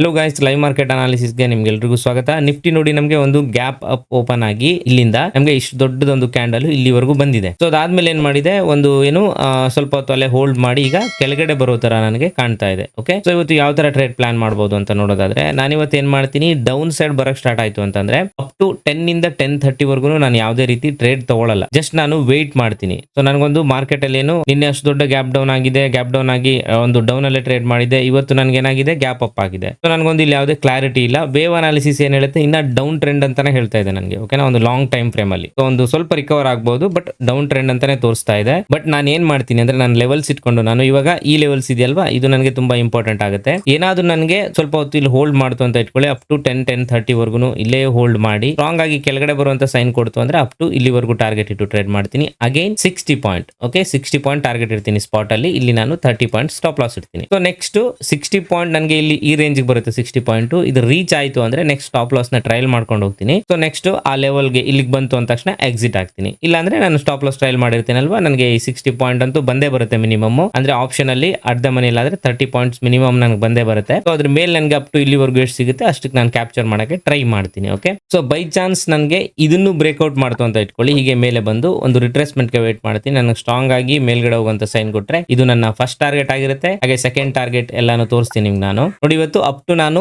Hello guys live market ಅನಾಲಿಸಿಸ್ಗೆ ನಿಮ್ಗೆಲ್ರಿಗೂ ಸ್ವಾಗತ. ನಿಫ್ಟಿ ನೋಡಿ ನಮಗೆ ಒಂದು ಗ್ಯಾಪ್ ಅಪ್ ಓಪನ್ ಆಗಿ ಇಲ್ಲಿಂದ ನಮಗೆ ಇಷ್ಟು ದೊಡ್ಡದೊಂದು ಕ್ಯಾಂಡಲ್ ಇಲ್ಲಿವರೆಗೂ ಬಂದಿದೆ. ಸೊ ಅದಾದ್ಮೇಲೆ ಏನ್ ಮಾಡಿದೆ? ಒಂದು, ಏನು ಸ್ವಲ್ಪ ಹೊತ್ತು ಅಲ್ಲೇ ಹೋಲ್ಡ್ ಮಾಡಿ ಈಗ ಕೆಳಗಡೆ ಬರೋ ತರ ನನಗೆ ಕಾಣ್ತಾ ಇದೆ ಓಕೆ ಸೊ ಇವತ್ತು ಯಾವ ತರ ಟ್ರೇಡ್ ಪ್ಲಾನ್ ಮಾಡಬಹುದು ಅಂತ ನೋಡೋದಾದ್ರೆ, ನಾನಿವತ್ತು ಏನ್ ಮಾಡ್ತೀನಿ ಡೌನ್ ಸೈಡ್ ಬರಕ್ ಸ್ಟಾರ್ಟ್ ಆಯ್ತು ಅಂತಂದ್ರೆ ಅಪ್ ಟು ಟೆನ್ ಇಂದ ಟೆನ್ ತರ್ಟಿ ವರ್ಗು ನಾನು ಯಾವುದೇ ರೀತಿ ಟ್ರೇಡ್ ತಗೊಳ್ಳಲ್ಲ ಜಸ್ಟ್ ನಾನು ವೇಟ್ ಮಾಡ್ತೀನಿ. ಸೊ ನನಗೊಂದು ಮಾರ್ಕೆಟ್ ಅಲ್ಲಿ ಏನು, ನಿನ್ನೆ ಅಷ್ಟು ದೊಡ್ಡ ಗ್ಯಾಪ್ ಡೌನ್ ಆಗಿದೆ ಗ್ಯಾಪ್ ಡೌನ್ ಆಗಿ ಒಂದು ಡೌನ್ ಅಲ್ಲೇ ಟ್ರೇಡ್ ಮಾಡಿದೆ, ಇವತ್ತು ನನಗೆ ಏನಾಗಿದೆ ಗ್ಯಾಪ್ ಅಪ್ ಆಗಿದೆ ನನಗೊಂದು ಇಲ್ಲಿ ಯಾವುದೇ ಕ್ಲಾರಿಟಿ ಇಲ್ಲ. ವೇವ್ ಅನಾಲಿಸಿಸ್ ಏನು ಹೇಳುತ್ತೆ? ಇನ್ನ ಡೌನ್ ಟ್ರೆಂಡ್ ಅಂತಾನೆ ಹೇಳ್ತಾ ಇದೆ ನನಗೆ ಓಕೆನಾ ಒಂದು ಲಾಂಗ್ ಟೈಮ್ ಫ್ರೇಮ್ ಅಲ್ಲಿ. ಒಂದು ಸ್ವಲ್ಪ ರಿಕವರ್ ಆಗಬಹುದು ಬಟ್ ಡೌನ್ ಟ್ರೆಂಡ್ ಅಂತಾನೆ ತೋರಿಸ್ತಾ ಇದೆ. ಬಟ್ ನಾನು ಏನ್ ಮಾಡ್ತೀನಿ ಅಂದ್ರೆ, ನಾನು ಲೆವೆಲ್ಸ್ ಇಟ್ಕೊಂಡು, ನಾನು ಇವಾಗ ಈ ಲೆವೆಲ್ಸ್ ಇದೆಯಲ್ವಾ? ಇದು ನನಗೆ ತುಂಬಾ ಇಂಪಾರ್ಟೆಂಟ್ ಆಗುತ್ತೆ. ಏನಾದ್ರೂ ನನಗೆ ಸ್ವಲ್ಪ ಹೊತ್ತು ಇಲ್ಲಿ ಹೋಲ್ಡ್ ಮಾಡ್ತು ಅಂತ ಇಟ್ಕೊಳ್ಳಿ up to ten ten thirty ವರ್ಗು ಇಲ್ಲೇ ಹೋಲ್ಡ್ ಮಾಡಿ ಸ್ಟ್ರಾಂಗ್ ಆಗಿ ಕೆಳಗಡೆ ಬರುವಂತ ಸೈನ್ ಕೊಡ್ತು ಅಂದ್ರೆ ಅಪ್ ಟು ಇಲ್ಲಿವರೆಗೂ ಟಾರ್ಗೆಟ್ ಇಟ್ಟು ಟ್ರೇಡ್ ಮಾಡ್ತೀನಿ. Again sixty point okay sixty point target ಇರ್ತೀನಿ ಸ್ಪಾಟ್ ಅಲ್ಲಿ, ಇಲ್ಲಿ ನಾನು ತರ್ಟಿ ಪಾಯಿಂಟ್ ಸ್ಟಾಪ್ ಲಾಸ್ ಇಡ್ತೀನಿ. ಸೊ ನೆಕ್ಸ್ಟ್ ಸಿಕ್ಸ್ಟಿ ಪಾಯಿಂಟ್ ನನಗೆ ಇಲ್ಲಿ ಈ ರೇಂಜ್ ಸಿಕ್ಸ್ಟಿ ಪಾಯಿಂಟ್ ಇದು ರೀಚ್ ಆಯ್ತು ಅಂದ್ರೆ ನೆಕ್ಸ್ಟ್ ಸ್ಟಾಪ್ ಲಾಸ್ನ ಟ್ರಯಲ್ ಮಾಡ್ಕೊಂಡು ಹೋಗ್ತೀನಿ. ಸೊ ನೆಕ್ಸ್ಟ್ ಆ ಲೆವೆಲ್ಗೆ ಇಲ್ಲಿಗೆ ಬಂತು ಅಂದ ತಕ್ಷಣ ಎಕ್ಸಿಟ್ ಆಗ್ತೀನಿ. ಇಲ್ಲಾಂದ್ರೆ ನಾನು ಸ್ಟಾಪ್ ಲಾಸ್ ಟ್ರಯಲ್ ಮಾಡಿರ್ತೀನಲ್ವಾ? ನನಗೆ ಈ ಸಿಕ್ಸ್ಟಿ ಪಾಯಿಂಟ್ ಅಂತೂ ಬಂದೇ ಬರುತ್ತೆ ಮಿನಿಮಮ್ ಅಂದ್ರೆ ಆಪ್ಷನ್ ಅಲ್ಲಿ ಅರ್ಧ ಮನಿ ಇಲ್ಲಾಂದ್ರೆ ತರ್ಟಿ ಪಾಯಿಂಟ್ಸ್ ಮಿನಿಮಮ್ ನನಗೆ ಬಂದೇ ಬರುತ್ತೆ. ಸೊ ಅದ್ರ ಮೇಲೆ ನನಗೆ ಅಪ್ ಟು ಇಲ್ಲಿವರೆಗೂ ಎಷ್ಟು ಸಿಗುತ್ತೆ ಅಷ್ಟಕ್ಕೆ ನಾನು ಕ್ಯಾಪ್ಚರ್ ಮಾಡೋಕೆ ಟ್ರೈ ಮಾಡ್ತೀನಿ ಓಕೆ ಸೊ ಬೈ ಚಾನ್ಸ್ ನನಗೆ ಇದನ್ನು ಬ್ರೇಕ್ಔಟ್ ಮಾಡ್ತು ಅಂತ ಇಟ್ಕೊಳ್ಳಿ. ಹೀಗೆ ಮೇಲೆ ಬಂದು ಒಂದು ರಿಟ್ರೆಸ್ಮೆಂಟ್ಗೆ ವೇಟ್ ಮಾಡ್ತೀನಿ. ನನಗೆ ಸ್ಟ್ರಾಂಗ್ ಆಗಿ ಮೇಲ್ಗಡೆ ಹೋಗುವಂತ ಸೈನ್ ಕೊಟ್ರೆ ಇದು ನನ್ನ ಫಸ್ಟ್ ಟಾರ್ಗೆಟ್ ಆಗಿರುತ್ತೆ. ಹಾಗೆ ಸೆಕೆಂಡ್ ಟಾರ್ಗೆಟ್ ಎಲ್ಲಾನು ತೋರಿಸ್ತೀನಿ ನಿಮ್ಗೆ ನಾನು. ನೋಡಿ, ಇವತ್ತು ಅಪ್ ನಾನು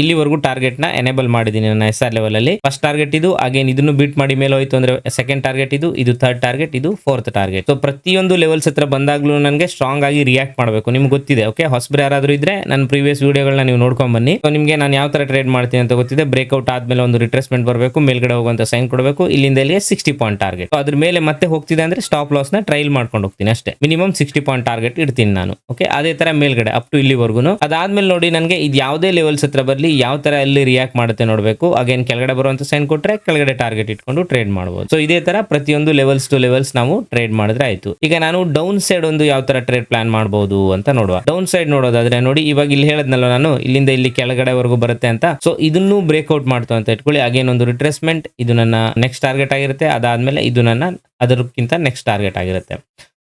ಇಲ್ಲಿವರೆಗೂ ಟಾರ್ಗೆಟ್ನ ಎನೇಬಲ್ ಮಾಡಿದ್ದೀನಿ ನನ್ನ ಎಸ್ ಆರ್ ಲೆವೆಲ್ ಅಲ್ಲಿ. ಫಸ್ಟ್ ಟಾರ್ಗೆಟ್ ಇದು ಅಗೇನ್ ಇದನ್ನು ಬೀಟ್ ಮಾಡಿ ಮೇಲೆ ಹೋಯ್ತು ಅಂದ್ರೆ ಸೆಕೆಂಡ್ ಟಾರ್ಗೆಟ್ ಇದು ಇದು ಥರ್ಡ್ ಟಾರ್ಗೆಟ್ ಇದು ಫೋರ್ತ್ ಟಾರ್ಗೆಟ್ ಸೊ ಪ್ರತಿಯೊಂದು ಲೆವೆಲ್ಸ್ ಹತ್ರ ಬಂದಾಗ್ಲೂ ನನಗೆ ಸ್ಟ್ರಾಂಗ್ ಆಗಿ ರಿಯಾಕ್ಟ್ ಮಾಡಬೇಕು. ನಿಮ್ಗೆ ಗೊತ್ತಿದೆ ಓಕೆ ಹೊಸಬ್ರು ಯಾರಾದರೂ ಇದ್ರೆ ನನ್ನ ಪ್ರೀವಿಯಸ್ ವಿಡಿಯೋಗಳನ್ನ ನೀವು ನೋಡ್ಕೊಂಡ್ ಬನ್ನಿ. ಸೊ ನಿಮಗೆ ನಾನು ಯಾವ ತರ ಟ್ರೇಡ್ ಮಾಡ್ತೀನಿ ಅಂತ ಗೊತ್ತಿದೆ. ಬ್ರೇಕ್ಔಟ್ ಆದ್ಮೇಲೆ ಒಂದು ರಿಟ್ರೆಸ್ಮೆಂಟ್ ಬರಬೇಕು, ಮೇಲ್ಗಡೆ ಹೋಗುವಂತ ಸೈನ್ ಕೊಡಬೇಕು. ಇಲ್ಲಿಂದ ಇಲ್ಲಿಗೆ ಸಿಕ್ಸ್ಟಿ ಪಾಯಿಂಟ್ ಟಾರ್ಗೆಟ್ ಅದ್ರ ಮೇಲೆ ಮತ್ತೆ ಹೋಗ್ತಿದೆ ಅಂದ್ರೆ ಸ್ಟಾಪ್ ಲಾಸ್ನ ಟ್ರೈಲ್ ಮಾಡ್ಕೊಂಡು ಹೋಗ್ತೀನಿ ಅಷ್ಟೇ. ಮಿನಿಮಮ್ ಸಿಕ್ಸ್ಟಿ ಪಾಯಿಂಟ್ ಟಾರ್ಗೆಟ್ ಇಡ್ತೀನಿ ನಾನು ಓಕೆ ಅದೇ ತರ ಮೇಲ್ಗಡೆ ಅಪ್ ಟು ಇಲ್ಲಿವರೆಗೂ ಅದಾದ್ಮೇಲೆ ನೋಡಿ ನನಗೆ ಇದು ಯಾವುದೇ ಲೆವೆಲ್ಸ್ ಹತ್ರ ಬರಲಿ ಯಾವ ತರ ಅಲ್ಲಿ ರಿಯಾಕ್ಟ್ ಮಾಡುತ್ತೆ ನೋಡಬೇಕು. ಅಗೇನ್ ಕೆಳಗಡೆ ಬರುವಂತ ಸೈನ್ ಕೊಟ್ಟರೆ ಕೆಳಗಡೆ ಟಾರ್ಗೆಟ್ ಇಟ್ಕೊಂಡು ಟ್ರೇಡ್ ಮಾಡಬಹುದು ಸೊ ಇದೇ ತರ ಪ್ರತಿಯೊಂದು ಲೆವೆಲ್ಸ್ ಟು ಲೆವೆಲ್ಸ್ ನಾವು ಟ್ರೇಡ್ ಮಾಡಿದ್ರೆ ಆಯ್ತು. ಈಗ ನಾನು ಡೌನ್ ಸೈಡ್ ಒಂದು ಯಾವ ತರ ಟ್ರೇಡ್ ಪ್ಲಾನ್ ಮಾಡಬಹುದು ಅಂತ ನೋಡುವ. ಡೌನ್ ಸೈಡ್ ನೋಡೋದಾದ್ರೆ ನೋಡಿ, ಇವಾಗ ಇಲ್ಲಿ ಹೇಳದ್ನಲ್ಲ ನಾನು, ಇಲ್ಲಿಂದ ಇಲ್ಲಿ ಕೆಳಗಡೆವರೆಗೂ ಬರುತ್ತೆ ಅಂತ. ಸೊ ಇದನ್ನು ಬ್ರೇಕ್ಔಟ್ ಮಾಡ್ತು ಅಂತ ಇಟ್ಕೊಳ್ಳಿ. ಅಗೇನ್ ಒಂದು ರಿಟ್ರೆಸ್ಮೆಂಟ್ ಇದು ನನ್ನ ನೆಕ್ಸ್ಟ್ ಟಾರ್ಗೆಟ್ ಆಗಿರುತ್ತೆ. ಅದಾದ್ಮೇಲೆ ಇದು ನನ್ನ, ಅದಕ್ಕಿಂತ ನೆಕ್ಸ್ಟ್ ಟಾರ್ಗೆಟ್ ಆಗಿರುತ್ತೆ.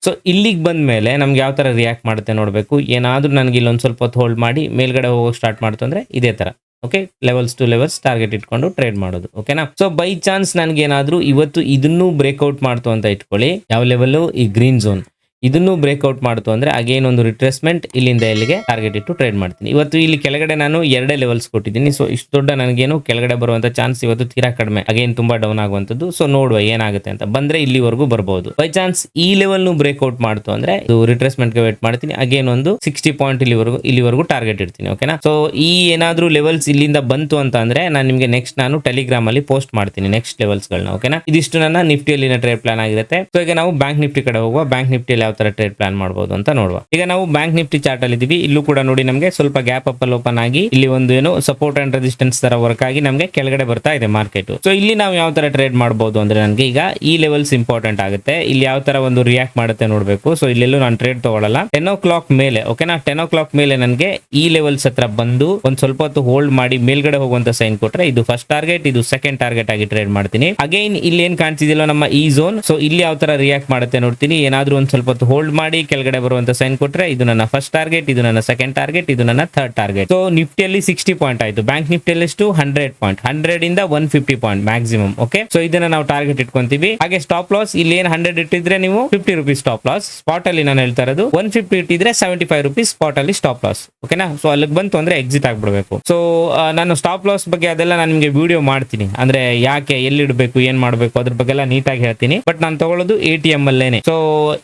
ಸೊ ಇಲ್ಲಿಗೆ ಬಂದ ಮೇಲೆ ನಮ್ಗೆ ಯಾವ ಥರ ರಿಯಾಕ್ಟ್ ಮಾಡುತ್ತೆ ನೋಡಬೇಕು. ಏನಾದ್ರೂ ನನಗೆ ಇಲ್ಲೊಂದು ಸ್ವಲ್ಪ ಹೊತ್ತು ಹೋಲ್ಡ್ ಮಾಡಿ ಮೇಲ್ಗಡೆ ಹೋಗೋಕೆ ಸ್ಟಾರ್ಟ್ ಮಾಡ್ತು ಅಂದರೆ ಇದೇ ಥರ okay levels to levels target ಇಟ್ಕೊಂಡು ಟ್ರೇಡ್ ಮಾಡೋದು. ಓಕೆನಾ ಸೊ ಬೈ ಚಾನ್ಸ್ ನನಗೇನಾದರೂ ಇವತ್ತು ಇದನ್ನು ಬ್ರೇಕ್ಔಟ್ ಮಾಡ್ತು ಅಂತ ಇಟ್ಕೊಳ್ಳಿ. ಯಾವ ಲೆವೆಲ್ಲು ಈ ಗ್ರೀನ್ ಝೋನ್ ಇದನ್ನು ಬ್ರೇಕ್ಔಟ್ ಮಾಡ್ತು ಅಂದ್ರೆ ಅಗೇನ್ ಒಂದು ರಿಟ್ರೆಸ್ಮೆಂಟ್ ಇಲ್ಲಿಂದ ಇಲ್ಲಿಗೆ ಟಾರ್ಗೆಟ್ ಇಟ್ಟು ಟ್ರೇಡ್ ಮಾಡ್ತೀನಿ. ಇವತ್ತು ಇಲ್ಲಿ ಕೆಳಗಡೆ ನಾನು ಎರಡೇ ಲೆವೆಲ್ಸ್ ಕೊಟ್ಟಿದ್ದೀನಿ. ಸೊ ಇಷ್ಟು ದೊಡ್ಡ ನನಗೇನು ಕೆಳಗಡೆ ಬರುವಂತ ಚಾನ್ಸ್ ಇವತ್ತು ತೀರಾ ಕಡಿಮೆ. ಅಗೇನ್ ತುಂಬಾ ಡೌನ್ ಆಗುವಂತದ್ದು ಸೊ ನೋಡುವ ಏನಾಗುತ್ತೆ ಅಂತ. ಬಂದ್ರೆ ಇಲ್ಲಿವರೆಗೂ ಬರಬಹುದು ಬೈ ಚಾನ್ಸ್ ಈ ಲೆವೆಲ್ ನು ಬ್ರೇಕ್ಔಟ್ ಮಾಡ್ತು ಅಂದ್ರೆ ಇದು ರಿಟ್ರೆಸ್ಮೆಂಟ್ಗೆ ವೇಟ್ ಮಾಡ್ತೀನಿ. ಅಗೇನ್ ಒಂದು ಸಿಕ್ಸ್ಟಿ ಪಾಯಿಂಟ್ ಇಲ್ಲಿವರೆಗೂ ಇಲ್ಲಿವರೆಗೂ ಟಾರ್ಗೆಟ್ ಇಡ್ತೀನಿ ಓಕೆನಾ ಸೊ ಈ ಏನಾದ್ರೂ ಲೆವೆಲ್ಸ್ ಇಲ್ಲಿಂದ ಬಂತು ಅಂತ ಅಂದ್ರೆ ನಾನು ನಿಮಗೆ ನೆಕ್ಸ್ಟ್ ನಾನು ಟೆಲಿಗ್ರಾಮ್ ಅಲ್ಲಿ ಪೋಸ್ಟ್ ಮಾಡ್ತೀನಿ ನೆಕ್ಸ್ಟ್ ಲೆವೆಲ್ಸ್ ಗಳನ್ನ ಓಕೆನಾ ಇದಿಷ್ಟು ನನ್ನ ನಿಫ್ಟಿಯಲ್ಲಿನ ಟ್ರೇಡ್ ಪ್ಲಾನ್ ಆಗಿರುತ್ತೆ. ಸೊ ಈಗ ನಾವು ಬ್ಯಾಂಕ್ ನಿಫ್ಟಿ ಕಡೆ ಹೋಗುವ. ಬ್ಯಾಂಕ್ ನಿಫ್ಟಿಯಲ್ಲಿ ಯಾವ ತರ ಟ್ರೇಡ್ ಪ್ಲಾನ್ ಮಾಡಬಹುದು ಅಂತ ನೋಡುವ. ಈಗ ನಾವು ಬ್ಯಾಂಕ್ ನಿಫ್ಟಿ ಚಾರ್ಟ್ ಅಲ್ಲಿ ಇದೀವಿ. ಇಲ್ಲೂ ಕೂಡ ನೋಡಿ ನಮಗೆ ಸ್ವಲ್ಪ ಗ್ಯಾಪ್ ಅಪ್ ಅಲ್ಲಿ ಓಪನ್ ಆಗಿ ಇಲ್ಲಿ ಒಂದು ಏನು ಸಪೋರ್ಟ್ ಅಂಡ್ ರೆಸಿಸ್ಟೆನ್ಸ್ ತರ ವರ್ಕ್ ಆಗಿ ನಮಗೆ ಕೆಳಗಡೆ ಬರ್ತಾ ಇದೆ ಮಾರ್ಕೆಟ್ ಸೊ ಇಲ್ಲಿ ನಾವು ಯಾವ ತರ ಟ್ರೇಡ್ ಮಾಡಬಹುದು ಅಂದ್ರೆ ನನಗೆ ಈಗ ಈ ಲೆವೆಲ್ಸ್ ಇಂಪಾರ್ಟೆಂಟ್ ಆಗುತ್ತೆ. ಇಲ್ಲಿ ಯಾವ ತರ ಒಂದು ರಿಯಾಕ್ಟ್ ಮಾಡುತ್ತೆ ನೋಡಬೇಕು. ಸೊ ಇಲ್ಲೆಲ್ಲೂ ನಾನು ಟ್ರೇಡ್ ತಗೊಳ್ಳಲ್ಲ ಟೆನ್ ಓ ಕ್ಲಾಕ್ ಮೇಲೆ ಓಕೆನಾ ಟೆನ್ ಓ ಕ್ಲಾಕ್ ಮೇಲೆ ನನಗೆ ಈ ಲೆವೆಲ್ಸ್ ಹತ್ರ ಬಂದು ಒಂದ್ ಸ್ವಲ್ಪ ಹೊತ್ತು ಹೋಲ್ಡ್ ಮಾಡಿ ಮೇಲ್ಗಡೆ ಹೋಗುವಂತ ಸೈನ್ ಕೊಟ್ರೆ ಇದು ಫಸ್ಟ್ ಟಾರ್ಗೆಟ್ ಇದು ಸೆಕೆಂಡ್ ಟಾರ್ಗೆಟ್ ಆಗಿ ಟ್ರೇಡ್ ಮಾಡ್ತೀನಿ. ಅಗೈನ್ ಇಲ್ಲಿ ಏನ್ ಕಾಣಿಸಿದಿಲ್ಲ ನಮ್ಮ ಈ ಝೋನ್ ಸೊ ಇಲ್ಲಿ ಯಾವ ತರ ರಿಯಾಕ್ಟ್ ಮಾಡುತ್ತೆ ನೋಡ್ತೀನಿ. ಏನಾದ್ರೂ ಒಂದ್ ಸ್ವಲ್ಪ ಹೊತ್ತು ಹೋಲ್ಡ್ ಮಾಡಿ ಕೆಳಗಡೆ ಬರುವಂತ ಸೈನ್ ಕೊಟ್ರೆ ಇದು ನನ್ನ ಫಸ್ಟ್ ಟಾರ್ಗೆಟ್ ಇದು ನನ್ನ ಸೆಕೆಂಡ್ ಟಾರ್ಗೆಟ್ ಇದು ನನ್ನ ಥರ್ಡ್ ಟಾರ್ಗೆಟ್ ಸೊ ನಿಫ್ಟಿಯಲ್ಲಿ ಸಿಕ್ಸ್ಟಿ ಪಾಯಿಂಟ್ ಆಯ್ತು. ಬ್ಯಾಂಕ್ ನಿಫ್ಟಿಯಲ್ಲಿ ಎಷ್ಟು? ಹಂಡ್ರೆಡ್ ಪಾಯಿಂಟ್ ಹಂಡ್ರೆಡ್ ಇಂದ one fifty point maximum okay so ಇದನ್ನ ನಾವು ಟಾರ್ಗೆಟ್ ಇಟ್ಕೊಂತೀವಿ. ಹಾಗೆ ಸ್ಟಾಪ್ ಲಾಸ್ ಇಲ್ಲಿ ಏನ್ ಹಂಡ್ರೆಡ್ ಇಟ್ಟಿದ್ರೆ ನೀವು? Fifty rupees stop loss spot ಅಲ್ಲಿ ನಾನು ಹೇಳ್ತಾ ಇರೋದು ಒನ್ ಫಿಫ್ಟಿ ಇಟ್ಟಿದ್ರೆ ಸೆವೆಂಟಿ ಫೈವ್ ರುಪೀಸ್ ಸ್ಪಾಟ್ ಅಲ್ಲಿ ಸ್ಟಾಪ್ ಲಾಸ್ ಓಕೆನಾ ಸೊ ಅಲ್ಲಿಗೆ ಬಂತು ಅಂದ್ರೆ ಎಕ್ಸಿಟ್ ಆಗ್ಬಿಡ್ಬೇಕು. ಸೊ ನಾನು ಸ್ಟಾಪ್ ಲಾಸ್ ಬಗ್ಗೆ ಅದೆಲ್ಲ ನಾನು ನಿಮಗೆ ವಿಡಿಯೋ ಮಾಡ್ತೀನಿ. ಅಂದ್ರೆ ಯಾಕೆ, ಎಲ್ಲಿ ಇಡಬೇಕು, ಏನ್ ಮಾಡಬೇಕು, ಅದ್ರ ಬಗ್ಗೆ ಎಲ್ಲ ನೀಟಾಗಿ ಹೇಳ್ತೀನಿ. ಬಟ್ ನಾನು ತಗೊಳ್ಳೋದು ಎ ಟಿ ಎಂ ಅಲ್ಲೇನೆ. ಸೊ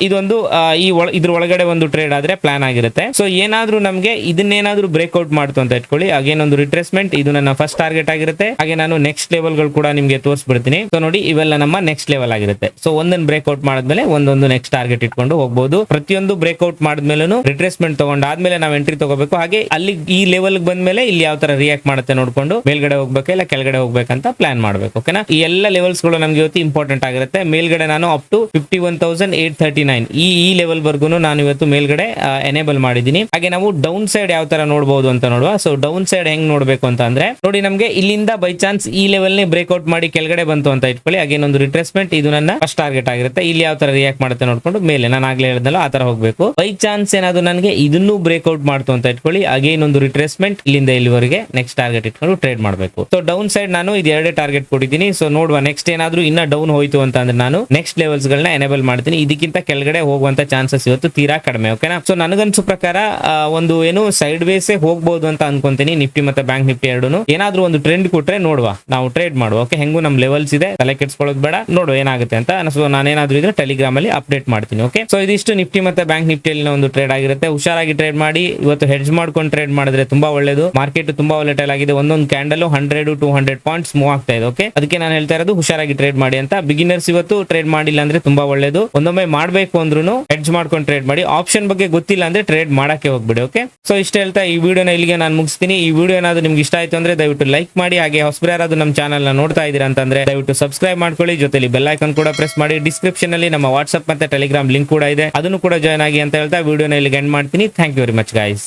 ಇದೊಂದು ಈ ಇದ್ರ ಒಳಗಡೆ ಒಂದು ಟ್ರೇಡ್ ಆದ್ರೆ ಪ್ಲಾನ್ ಆಗಿರುತ್ತೆ. ಸೊ ಏನಾದ್ರೂ ನಮಗೆ ಇದನ್ನೇನಾದ್ರೂ ಬ್ರೇಕ್ಔಟ್ ಮಾಡ್ತು ಅಂತ ಇಟ್ಕೊಳ್ಳಿ. ಅಗೇನ್ ಒಂದು ರಿಟ್ರೆಸ್ಮೆಂಟ್ ಇದು ನನ್ನ ಫಸ್ಟ್ ಟಾರ್ಗೆಟ್ ಆಗಿರುತ್ತೆ. ಹಾಗೆ ನಾನು ನೆಕ್ಸ್ಟ್ ಲೆವೆಲ್ಗಳು ಕೂಡ ನಿಮಗೆ ತೋರಿಸ್ಬಿಡ್ತೀನಿ. ಸೊ ನೋಡಿ, ಇವೆಲ್ಲ ನಮ್ಮ ನೆಕ್ಸ್ಟ್ ಲೆವೆಲ್ ಆಗಿರುತ್ತೆ. ಸೊ ಒಂದನ್ನು ಬ್ರೇಕ್ಔಟ್ ಮಾಡಿದ್ಮೇಲೆ ಒಂದೊಂದು ನೆಕ್ಸ್ಟ್ ಟಾರ್ಗೆಟ್ ಇಟ್ಕೊಂಡು ಹೋಗ್ಬೋದು. ಪ್ರತಿಯೊಂದು ಬ್ರೇಕ್ಔಟ್ ಮಾಡಿದ್ಮೇಲೂ ರಿಟ್ರೆಸ್ಮೆಂಟ್ ತಗೊಂಡಾದ್ಮೇಲೆ ನಾವು ಎಂಟ್ರಿ ತಗೋಬೇಕು. ಹಾಗೆ ಅಲ್ಲಿ ಈ ಲೆವೆಲ್ ಬಂದ್ಮೇಲೆ ಇಲ್ಲಿ ಯಾವ ತರ ರಿಯಾಕ್ಟ್ ಮಾಡುತ್ತೆ ನೋಡ್ಕೊಂಡು ಮೇಲ್ಗಡೆ ಹೋಗ್ಬೇಕು ಇಲ್ಲ ಕೆಳಗಡೆ ಹೋಗ್ಬೇಕಂತ ಪ್ಲಾನ್ ಮಾಡ್ಬೇಕು ಓಕೆನಾ ಈ ಎಲ್ಲ ಲೆವೆಲ್ಸ್ಗಳು ನಮ್ಗೆ ಇವತ್ತು ಇಂಪಾರ್ಟೆಂಟ್ ಆಗಿರುತ್ತೆ. ಮೇಲ್ಗಡೆ ನಾನು up to fifty one thousand eight thirty nine ಈ ಈ ಲೆವೆಲ್ ವರ್ಗು ನಾನು ಇವತ್ತು ಮೇಲ್ಗಡೆ ಎನೇಬಲ್ ಮಾಡಿದ್ದೀನಿ. ಹಾಗೆ ನಾವು ಡೌನ್ ಸೈಡ್ ಯಾವ ತರ ನೋಡಬಹುದು ಅಂತ ನೋಡುವ. ಸೊ ಡೌನ್ ಸೈಡ್ ಹೆಂಗ್ ನೋಡ್ಬೇಕು ಅಂತ ಅಂದ್ರೆ, ನೋಡಿ ನಮಗೆ ಇಲ್ಲಿಂದ ಬೈ ಚಾನ್ಸ್ ಈ ಲೆವೆಲ್ ನೇ ಬ್ರೇಕ್ಔಟ್ ಮಾಡಿ ಕೆಳಗಡೆ ಬಂತು ಅಂತ ಇಟ್ಕೊಳ್ಳಿ. ಅಗೇನ್ ಒಂದು ರಿಟ್ರೆಸ್ಮೆಂಟ್ ಇದು ನನ್ನ ಫಸ್ಟ್ ಟಾರ್ಗೆಟ್ ಆಗಿರುತ್ತೆ. ಇಲ್ಲಿ ಯಾವ ತರ ರಿಯಾಕ್ಟ್ ಮಾಡುತ್ತೆ ನೋಡ್ಕೊಂಡು ಮೇಲೆ. ನಾನು ಆಗ್ಲೇ ಹೇಳಿದ್ನಲ್ಲ ಆ ತರ ಹೋಗ್ಬೇಕು. ಬೈ ಚಾನ್ಸ್ ಏನಾದ್ರು ನನಗೆ ಇದನ್ನು ಬ್ರೇಕ್ಔಟ್ ಮಾಡ್ತು ಅಂತ ಇಟ್ಕೊಳ್ಳಿ. ಅಗೇನ್ ಒಂದು ರಿಟ್ರೆಸ್ಮೆಂಟ್ ಇಲ್ಲಿಂದ ಇಲ್ಲಿವರೆಗೆ ನೆಕ್ಸ್ಟ್ ಟಾರ್ಗೆಟ್ ಇಟ್ಕೊಂಡು ಟ್ರೇಡ್ ಮಾಡಬೇಕು. ಸೊ ಡೌನ್ ಸೈಡ್ ನಾನು ಇದು ಎರಡೇ ಟಾರ್ಗೆಟ್ ಕೊಟ್ಟಿದ್ದೀನಿ. ಸೊ ನೋಡುವ ನೆಕ್ಸ್ಟ್ ಏನಾದ್ರು ಇನ್ನ ಡೌನ್ ಹೋಯ್ತು ಅಂತ ಅಂದ್ರೆ ನಾನು ನೆಕ್ಸ್ಟ್ ಲೆವೆಲ್ಸ್ ಗಳನ್ನ ಎನೇಬಲ್ ಮಾಡ್ತೀನಿ. ಇದಕ್ಕಿಂತ ಕೆಳಗಡೆ ಹೋಗುವಂತ ಚಾನ್ಸಸ್ ಇವತ್ತು ತೀರಾ ಕಡಿಮೆ ಓಕೆನಾ ಸೊ ನನಗನ್ಸು ಪ್ರಕಾರ ಒಂದು ಏನು ಸೈಡ್ ವೇಸ್ ಹೋಗ್ಬೋದು ಅಂತ ಅನ್ಕೊಂತೀನಿ, ನಿಫ್ಟಿ ಮತ್ತೆ ಬ್ಯಾಂಕ್ ನಿಫ್ಟಿ ಎರಡು ಏನಾದ್ರೂ ಒಂದು ಟ್ರೆಂಡ್ ಕೊಟ್ರೆ ನೋಡುವ, ನಾವು ಟ್ರೇಡ್ ಮಾಡುವ ಓಕೆ ಹೆಂಗು ನಮ್ ಲೆವೆಲ್ಸ್ ಇದೆ, ತಲೆ ಕೆಡ್ಸ್ಕೊಳ್ಳೋದು ಬೇಡ, ನೋಡುವ ಏನಾಗುತ್ತೆ ಅಂತ. ಸೊ ನಾನೇನಾದ್ರೂ ಇದ್ರೆ ಟೆಲಿಗ್ರಾಮ್ ಅಲ್ಲಿ ಅಪ್ಡೇಟ್ ಮಾಡ್ತೀನಿ ಓಕೆ ಸೊ ಇದಿಷ್ಟು ನಿಫ್ಟಿ ಮತ್ತೆ ಬ್ಯಾಂಕ್ ನಿಫ್ಟಿಯಲ್ಲಿ ಒಂದು ಟ್ರೇಡ್ ಆಗಿರುತ್ತೆ. ಹುಷಾರಾಗಿ ಟ್ರೇಡ್ ಮಾಡಿ, ಇವತ್ತು ಹೆಡ್ಜ್ ಮಾಡ್ಕೊಂಡು ಟ್ರೇಡ್ ಮಾಡಿದ್ರೆ ತುಂಬಾ ಒಳ್ಳೇದು. ಮಾರ್ಕೆಟ್ ತುಂಬಾ ಒಳ್ಳೆ ಆಗಿದೆ, ಒಂದೊಂದು candle hundred to hundred points move ಆಗ್ತಾ ಇದೆ ಓಕೆ ಅದಕ್ಕೆ ನಾನು ಹೇಳ್ತಾ ಇರೋದು, ಹುಷಾರಾಗಿ ಟ್ರೇಡ್ ಮಾಡಿ ಅಂತ. ಬಿಗಿನರ್ಸ್ ಇವತ್ತು ಟ್ರೇಡ್ ಮಾಡಿಲ್ಲ ಅಂದ್ರೆ ತುಂಬಾ ಒಳ್ಳೇದು. ಒಂದೊಮ್ಮೆ ಮಾಡಬೇಕು ಅಂದ್ರೂ ಹೆಡ್ಜ್ ಮಾಡ್ಕೊಂಡು ಟ್ರೇಡ್ ಮಾಡಿ. ಆಪ್ಷನ್ ಬಗ್ಗೆ ಗೊತ್ತಿಲ್ಲ ಅಂದ್ರೆ ಟ್ರೇಡ್ ಮಾಡಕ್ಕೆ ಹೋಗ್ಬಿಡಿ ಓಕೆ ಸೊ ಇಷ್ಟ ಹೇಳ್ತಾ ಈ ವಿಡಿಯೋನ ಇಲ್ಲಿಗೆ ನಾನು ಮುಗಿಸ್ತೀನಿ. ಈ ವಿಡಿಯೋ ಏನಾದ್ರು ನಿಮ್ಗೆ ಇಷ್ಟ ಆಯ್ತು ಅಂದ್ರೆ ದಯವಿಟ್ಟು ಲೈಕ್ ಮಾಡಿ. ಹಾಗೆ ಹೊಸಬ್ರು ಯಾರಾದ್ರೂ ನಮ್ಮ ಚಾನಲ್ ನೋಡ್ತಾ ಇದ್ದೀರಾ ಅಂತಂದ್ರೆ ದಯವಿಟ್ಟು ಸಬ್ಸ್ಕ್ರೈಬ್ ಮಾಡ್ಕೊಳ್ಳಿ. ಜೊತೆಲಿ ಬೆಲ್ ಐಕನ್ ಕೂಡ ಪ್ರೆಸ್ ಮಾಡಿ. ಡಿಸ್ಕ್ರಿಪ್ಷನ್ ಅಲ್ಲಿ ನಮ್ಮ ವಾಟ್ಸ್ಆಪ್ ಮತ್ತೆ ಟೆಲಿಗ್ರಾಮ್ ಲಿಂಕ್ ಕೂಡ ಇದೆ. ಅದನ್ನು ಕೂಡ ಜಾಯ್ನ್ ಆಗಿ ಅಂತ ಹೇಳ್ತಾ ವಿಡಿಯೋನ ಇಲ್ಲಿಗೆ ಎಂಡ್ ಮಾಡ್ತೀನಿ. Thank you very much guys